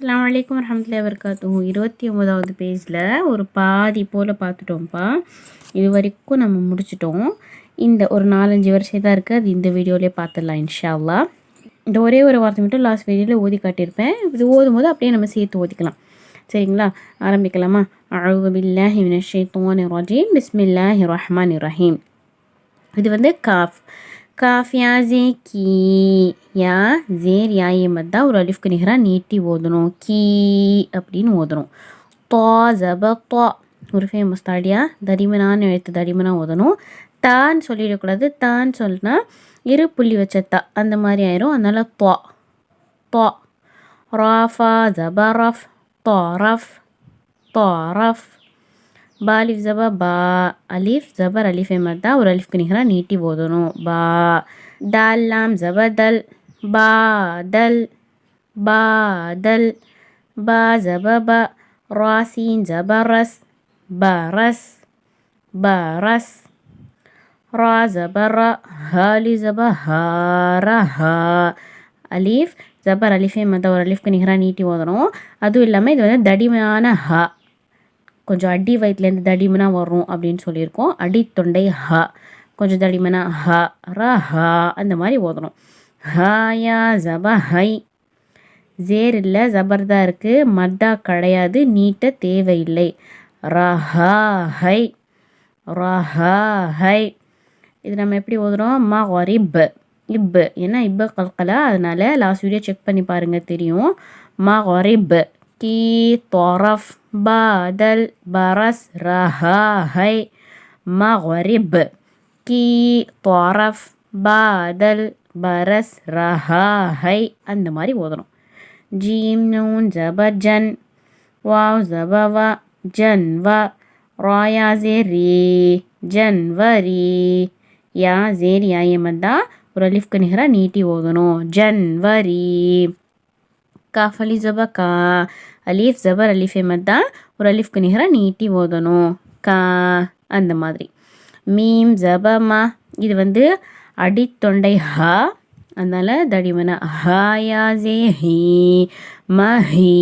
அஸ்லாம் வலைக்கம் வரமத்துல வர்க்காத்தும் இருபத்தி ஒம்பதாவது பேஜில் ஒரு பாதி போல் பார்த்துட்டோம்ப்பா இது வரைக்கும் நம்ம முடிச்சிட்டோம். இந்த ஒரு நாலஞ்சு வருஷம் தான் இருக்குது அது இந்த வீடியோலேயே பார்த்துடலாம் இன்ஷால்லா இந்த ஒரே ஒரு வார்த்தை மட்டும் லாஸ்ட் வீடியோவில் ஓதி காட்டியிருப்பேன். இது ஓதும் போது அப்படியே நம்ம சேர்த்து ஓதிக்கலாம். சரிங்களா? ஆரம்பிக்கலாமா? அழுது பில்லாஹி மினஷேத்தோன் ரஜீம். பிஸ்மில்லாஹி ரஹ்மான் ரஹீம். இது வந்து காஃப். காஃப் யா ஜே கீ யா ஜேர் யா மத்தா ஒரு அலிஃப்க்கு நிகராக நீட்டி ஓதணும் கீ அப்படின்னு ஓதணும் தோ ஜப தோ. ஒரு ஃபேமஸ் தாடியா தரிமனான்னு எழுத்து தடிமனாக ஓதணும். தான் சொல்லிடக்கூடாது. தான் சொல்லினா இரு புள்ளி வச்ச தா. அந்த மாதிரி ஆயிரும். அதனால் தோ. தோ ராஃபா. ஜபரஃப் தோரஃப் பா அலிஃப் ஜபா பா அலிஃப் ஜபர் அலிஃபை மத்தா ஒரு அலிஃப்க்கு நிகராக நீட்டி போதணும் பா தால் லாம் ஜபதல் பா தல் பா தல் பா ஜப ப ராசீன் ஜபரஸ் பரஸ் பரஸ் ரா ஜபர ஹாலி ஜப ஹார ஹா. அலீஃப் ஜபர் அலிஃபை மத்த ஒரு அலிஃப்க்கு நிகராக நீட்டி ஓதணும். அதுவும் இல்லாமல் இது வந்து தடிமையான ஹா. கொஞ்சம் அடி வயிற்றுலேருந்து தடிமனாக வரும் அப்படின்னு சொல்லியிருக்கோம். அடி தொண்டை ஹ கொஞ்சம் தடிமனா ஹ ர ஹ அந்த மாதிரி ஓதணும். ஹாயா ஜப ஹை. ஜேர் இல்லை ஜபர்தா இருக்குது மத்தா கிடையாது நீட்ட தேவையில்லை. ரஹா ஹை ரஹா ஹை இது நம்ம எப்படி ஓதுறோம்? மா ஒரிப் இப்பு ஏன்னா இப்ப கல்கலா. அதனால் லாஸ்ட் வீடியோ செக் பண்ணி பாருங்கள் தெரியும். மா ஒரிப் கீ தொரஃப் பாதல் பரஸ் ரஹாஹை மஹரிப் கீ தொரஃப் பாதல் பரஸ் ரஹாஹை அந்த மாதிரி ஓதணும். ஜீம் நூன் ஜப ஜன் வாவ் ஜபவ ஜன்வ ராயா ஜெரி ஜன்வரி யா ஜேர் யா ஏமந்தா ஒரு அலிஃப்க்கு நிகராக நீட்டி ஓதணும். ஜன்வரி காஃபலி ஜப கா. அலீஃப் ஜபர் அலீஃபே மத்தா ஒரு அலீஃப்க்கு நிகராக நீட்டி ஓதணும். கா அந்த மாதிரி. மீம் ஜபமா இது வந்து அடித்தொண்டை ஹா அதனால் தடிமன ஹா யா ஜே ஹி மஹி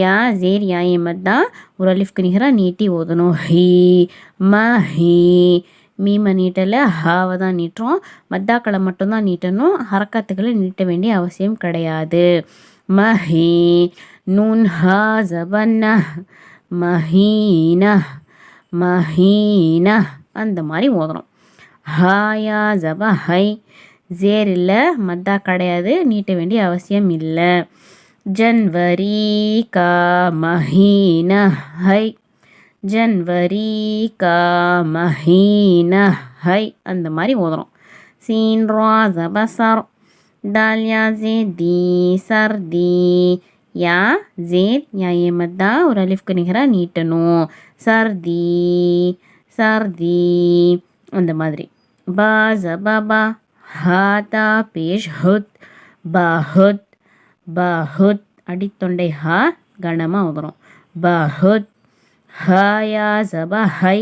யா ஜேர் யா தான் ஒரு அலிஃப்க்கு நிகராக நீட்டி ஓதணும். ஹி மஹி மீமை நீட்டல ஹாவை தான் நீட்டுறோம். மத்தாக்களை மட்டும்தான் நீட்டணும். ஹரக்காத்துக்களை நீட்ட வேண்டிய அவசியம் கிடையாது. மஹி நூன் ஹா ஜபன்ன மஹீன மஹீன அந்த மாதிரி ஓதுறோம் ஹாயா ஜப ஹை ஜேர் இல்லை மத்தா கிடையாது நீட்ட வேண்டிய அவசியம் இல்லை. ஜன்வரி கா மஹீன ஹை. ஜன்வரி கா மஹீன ஹை. அந்த மாதிரி ஓதுறோம் சீன் ரா ஜப دال يا زيد دي யா ஜேத் யா زيد يا ஒரு அலிஃப்க்கு நிகராக நீட்டணும் சர்தி சர்தி அந்த மாதிரி பா ஜபா ஹாதா பேஷ் ஹுத் பஹுத் பஹுத் அடித்தொண்டை ஹா கனமாக வரும் பஹுத் ஹயா ஜபா ஹை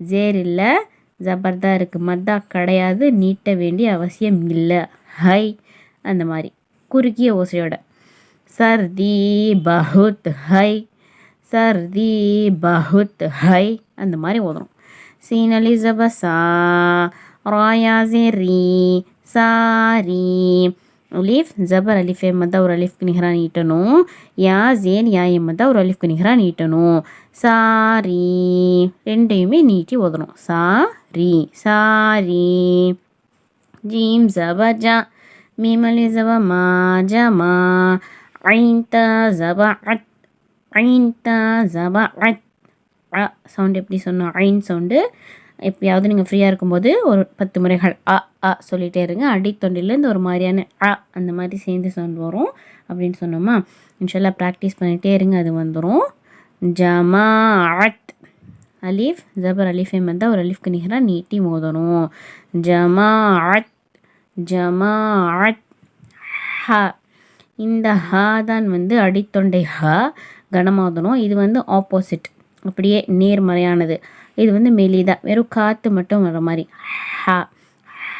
ஜேர் இல்லை ஜபர்தா இருக்குது மத்தா கிடையாது நீட்ட வேண்டிய அவசியம் இல்லை ஹை அந்த மாதிரி. குறுக்கிய ஓசையோட. சர்தி பஹுத் ஹை சர்தி பஹுத் ஹை அந்த மாதிரி ஓதணும். சீனலி ஜபசா ராயாசி ரீ. சாரி அலீஃப் ஜபர் அலிஃபே எம்மதா ஒரு அலிஃப்க்கு நிகராக நீட்டணும் யா ஜேன் யா எம்மதா ஒரு அலிஃப்க்கு நிகராக நீட்டணும் சாரி ரெண்டையுமே நீட்டி ஓதணும். சாரி சாரி ஜீம் ஜப ஜா மீமலி ஜப மா ஜ மா ஐந்த ஜப عين تا ஜப அத் அ சவுண்டு எப்படி சொன்னோம் ஐன் சவுண்டு எப்பயாவது நீங்கள் ஃப்ரீயாக இருக்கும்போது ஒரு பத்து முறைகள் அ அ சொல்லிகிட்டே இருங்க. அடித்தொண்டிலேருந்து ஒரு மாதிரியான அ அந்த மாதிரி சேர்ந்து சவுண்ட் வரும் அப்படின்னு சொன்னோமா? இன்ஷால்லா ப்ராக்டிஸ் பண்ணிகிட்டே இருங்க அது வந்துடும் ஜமாஅத் அலீஃப் ஜபர் அலிஃபே வந்தால் ஒரு அலீஃப்க்கு நிகராக நீட்டி மோதணும். ஜமாஅத் ஜமாஅத். ஹ. இந்த ஹ தான் வந்து அடித்தொண்டை ஹ கனமாதனும் இது வந்து ஆப்போசிட் அப்படியே நேர்மறையானது. இது வந்து மெலிதா வெறும் காற்று மட்டும் வர மாதிரி. ஹ.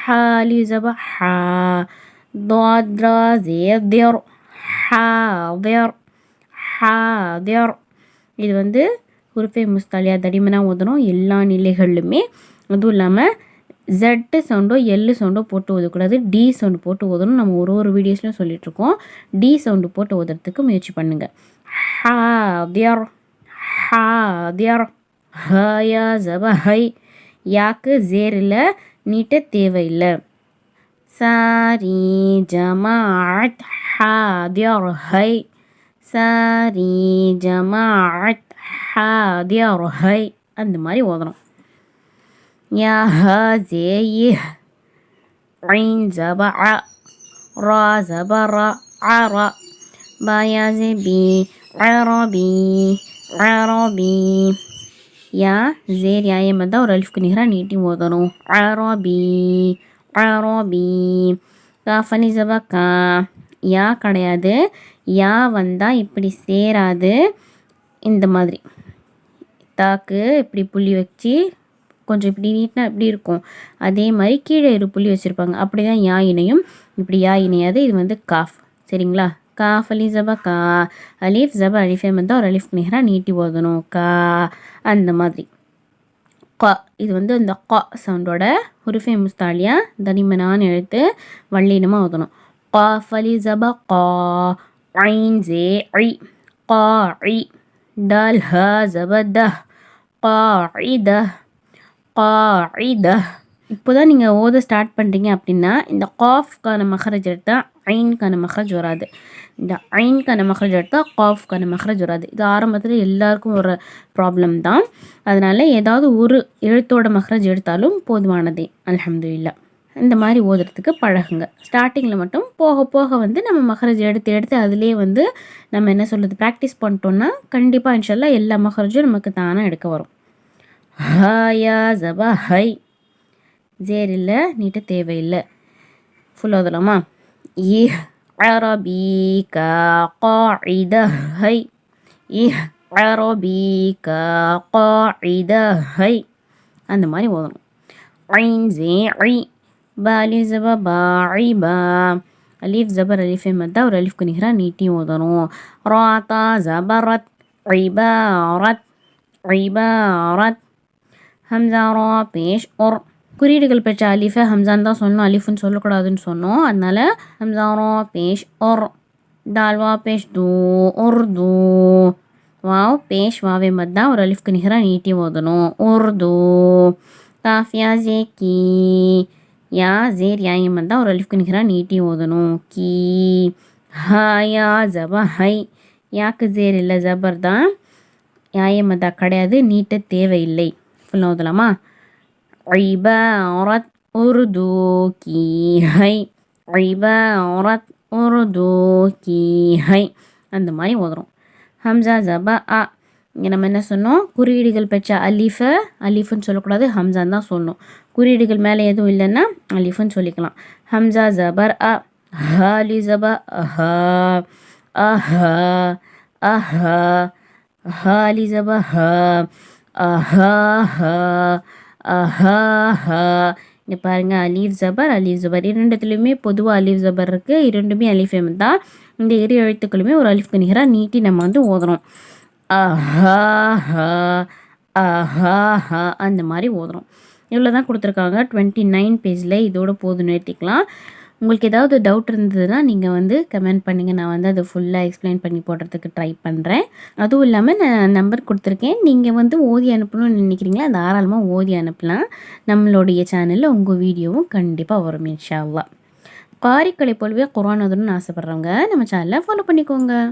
ஹாலி ஜப ஹா. தோத்ரா ஜேர் ஹா தேர் ஹா தேர் இது வந்து உருஃபே முஸ்தாலியா தடிமனாக ஓதணும் எல்லா நிலைகளிலுமே அதுவும் இல்லாமல் ஜெட்டு சவுண்டோ எல்லு சவுண்டோ போட்டு ஓதக்கூடாது டி சவுண்டு போட்டு ஓதணும் நம்ம ஒரு ஒரு வீடியோஸ்லையும் சொல்லிகிட்ருக்கோம் டி சவுண்டு போட்டு ஓதுறதுக்கு முயற்சி பண்ணுங்கள் ஹாதிர் ஹாதிர் ஹயா ஜப ஹை யாக்கு ஜேர் இல்லை நீட்ட தேவையில்லை. சாரி ஹா ஹாதிர் ஹை. சாரி ஹா ஹாதிர் ஹை. அந்த மாதிரி ஓதணும் யா ஹ ஜே عين زبع را زبر عرى بايا زبي عربي عربي யா ஜேர் யாயம் தான் ஒரு அலிஃப்க்கு நிகராக நீட்டி ஓதணும் அரபி அரபி காஃபனி ஜபக்கா யா கிடையாது யா வந்தால் இப்படி சேராது இந்த மாதிரி தாக்கு இப்படி புள்ளி வச்சு கொஞ்சம் இப்படி நீட்டினா இப்படி இருக்கும் அதே மாதிரி கீழே இரு புள்ளி வச்சுருப்பாங்க அப்படி தான் யா இணையும் இப்படி யா இணையாது இது வந்து காஃப் சரிங்களா காஃப் அலி ஜபா கா அலீஃப் ஜபா அலிஃபே வந்து ஒரு அலிஃப் நிகராக நீட்டி ஓதணும் கா அந்த மாதிரி க இது வந்து இந்த க சவுண்டோட உருஃபே முஸ்தாலியா தனிமனான்னு எழுத்து வள்ளினமாக ஓதணும் قاف لزبا قا عين زي عي قاعي دال ها زبده قاعدة காயிதா. இப்போ தான் நீங்கள் ஓத ஸ்டார்ட் பண்ணுறீங்க அப்படின்னா இந்த காஃப்கான மகரஜ் எடுத்தால் ஐன்கான மஹரஜ் வராது. இந்த ஐன்கான மகரஜ் எடுத்தால் காஃப்கான மஹரஜ் வராது. இது ஆரம்பத்தில் எல்லாருக்கும் ஒரு ப்ராப்ளம் தான். அதனால் ஏதாவது ஒரு எழுத்தோட மகரஜ் எடுத்தாலும் போதுமானதே. அலமதுல்லா இந்த மாதிரி ஓதுறதுக்கு பழகுங்க. ஸ்டார்டிங்கில் மட்டும் போக போக வந்து நம்ம மகரஜ் எடுத்து எடுத்து அதிலே வந்து நம்ம என்ன சொல்கிறது ப்ராக்டிஸ் பண்ணிட்டோம்னா கண்டிப்பாக இன்ஷால்லாம் எல்லா மகரஜும் நமக்கு தானாக எடுக்க வரும். ஹாயா ஜபா ஹை. ஜேர் இல்லை நீட்ட தேவையில்லை. ஃபுல் ஓதலாமா இ அரபிகா காஇத ஹை. இ அரபிகா காஇத ஹை. அந்த மாதிரி ஓதணும். ஐன் ஜே ஐ. பாலி ஜபா பா ஐ பா. ஜபர் அலீஃப் மத்தா ஒரு அலீஃப் குனிகிறா நீட்டி ஓதணும். ராத்தா ஜபரத் ஐபா ரத் ஐபா ரத். ஹம்சா ரா பேஷ் ஒர். குறியீடுகள் பெற்ற அலிஃபை ஹம்சான் தான் சொன்னோம் அலிஃப்னு சொல்லக்கூடாதுன்னு சொன்னோம். அதனால ஹம்சா ரா பேஷ் ஒர். டால்வா பேஷ் தூ ஒர் தூ. வாவ் பேஷ் வாவே மத்தா ஒரு அலிஃப்க்கு நிகராக நீட்டி ஓதணும். உர்து காஃபியா ஜே கி. யா ஜேர் யாய் மத் தான் ஒரு அலிஃப்க்கு நிகராக நீட்டி ஓதணும். கீ. ஹயா ஜபா ஹை. யாக்கு ஜேர் இல்லை ஜபர் தான். யாய வந்தா கிடையாது. நீட்ட தேவையில்லை. ஃபுல்லாக ஓதலாமா عبارة أردو كي هي عبارة உருது கீ ஹை அந்த மாதிரி ஓதுறோம் ஹம்சா ஜபா அ இங்கே நம்ம என்ன சொன்னோம் குறியீடுகள் பெற்ற அலிஃபை அலிஃபுன்னு சொல்லக்கூடாது ஹம்சான் தான் சொல்லணும் குறியீடுகள் மேலே எதுவும் இல்லைன்னா அலிஃபுன்னு சொல்லிக்கலாம் ஹம்சா ஜபர் அ ஹாலி ஜபா அஹா அஹா அஹா ஹாலி ஜபா ஹ அஹா ஹா அஹா ஹா இங்கே பாருங்கள் அலீஃப் ஜபர் அலீஃப் ஜபர். இரண்டுத்துலேயுமே பொதுவாக அலீஃப் ஜபர் இருக்குது இரண்டுமே அலிஃபேம் தான். இந்த இரு எழுத்துக்களுமே ஒரு அலீஃப் நிகராக நீட்டி நம்ம வந்து ஓதுறோம். அஹா அஹா ஹா அந்த மாதிரி ஓதுறோம். இவ்வளோ தான் கொடுத்துருக்காங்க. டுவெண்ட்டி நைன் பேஜில் இதோட போதும் நிறுத்திக்கலாம் உங்களுக்கு ஏதாவது டவுட் இருந்ததுன்னா நீங்கள் வந்து கமெண்ட் பண்ணுங்கள் நான் வந்து அதை ஃபுல்லாக எக்ஸ்பிளைன் பண்ணி போடுறதுக்கு ட்ரை பண்ணுறேன் அதுவும் இல்லாமல் நான் நம்பர் கொடுத்துருக்கேன். நீங்கள் வந்து ஓதி அனுப்பணும்னு நினைக்கிறீங்களா? தாராளமாக ஓதி அனுப்பலாம். நம்மளுடைய சேனலில் உங்கள் வீடியோவும் கண்டிப்பாக வரும் இன்ஷா அல்லாஹ். போலவே குரான் ஓதணும்னு ஆசைப்பட்றவங்க நம்ம சேனலை ஃபாலோ பண்ணிக்கோங்க.